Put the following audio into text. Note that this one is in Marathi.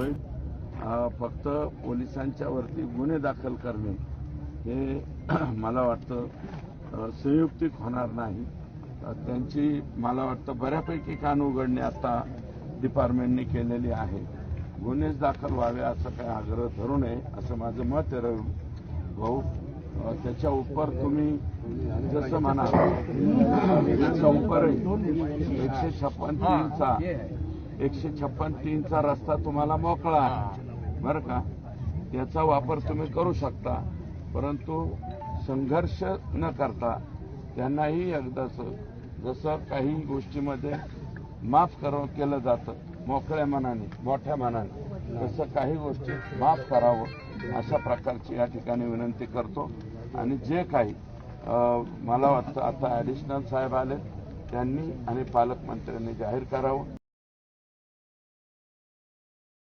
होईल. फक्त पोलिसांच्या वरती गुन्हे दाखल करणे हे मला वाटतं संयुक्तिक होणार नाही. त्यांची मला वाटतं बऱ्यापैकी कान उघडणे आता डिपार्टमेंटने केलेली आहे. गुन्हेच दाखल व्हावे असं काही आग्रह धरू नये असं माझं मत आहे रवी भाऊ. त्याच्या उपर तुम्ही जसं म्हणा त्याच्या उपर एकशे छप्पन तीनचा एकशे छप्पन तीनचा रस्ता तुम्हाला मोकळा आहे. बरं का? त्याचा वापर तुम्ही करू शकता. परंतु संघर्ष न करता त्यांनाही एकदाच जसं काही गोष्टीमध्ये माफ कर केलं जातं. मोकळ्या मनाने मोठ्या मनाने. तसं काही गोष्टी माफ करावं अशा प्रकारची या ठिकाणी विनंती करतो. आणि जे काही मला वाटतं आता ॲडिशनल साहेब आले त्यांनी आणि पालकमंत्र्यांनी जाहीर करावं.